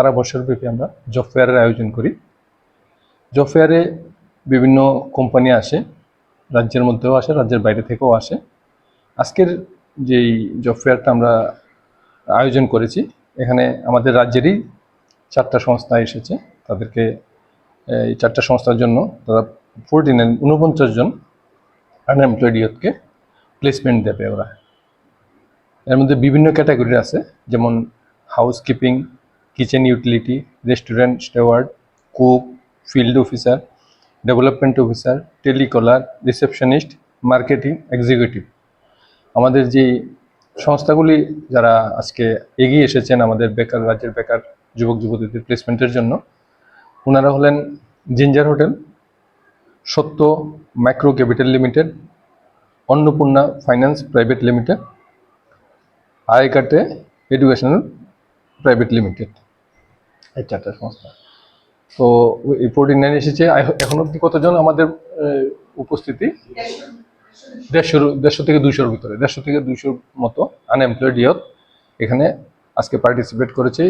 সারা বছরব্যাপী আমরা জব ফেয়ারের আয়োজন করি। জব ফেয়ারে বিভিন্ন কোম্পানি আসে, রাজ্যের মধ্যেও আসে, রাজ্যের বাইরে থেকেও আসে। আজকের যেই জব ফেয়ারটা আমরা আয়োজন করেছি, এখানে আমাদের রাজ্যেরই চারটা সংস্থা এসেছে। তাদেরকে এই চারটা সংস্থার জন্য তারা ফোরটি নাইন উনপঞ্চাশ জন আনএমপ্লয়েড ইয়ুথকে প্লেসমেন্ট দেবে ওরা। এর মধ্যে বিভিন্ন ক্যাটাগরি আছে, যেমন housekeeping kitchen utility restaurant steward cook field officer development officer telecaller receptionist marketing executive আমাদের যে সংস্থাগুলি যারা আজকে এগিয়ে এসেছেন, আমাদের বেকার, রাজ্যের বেকার যুবক, যুবতীদের প্লেসমেন্টের জন্য ওনারা হলেন ginger hotel, Satya micro capital limited, Annapurna finance private limited, আয়কাটে educational private limited. এই চারটা সংস্থা। তো এই ফোর্টি নাইন এসেছে। এখন অব্দি কতজন আমাদের উপস্থিতি? দেড়শোর, দেড়শো থেকে দুইশোর ভিতরে। দেড়শো থেকে দুইশোর মতো আনএমপ্লয়েড ইয়ত এখানে আজকে পার্টিসিপেট করেছে।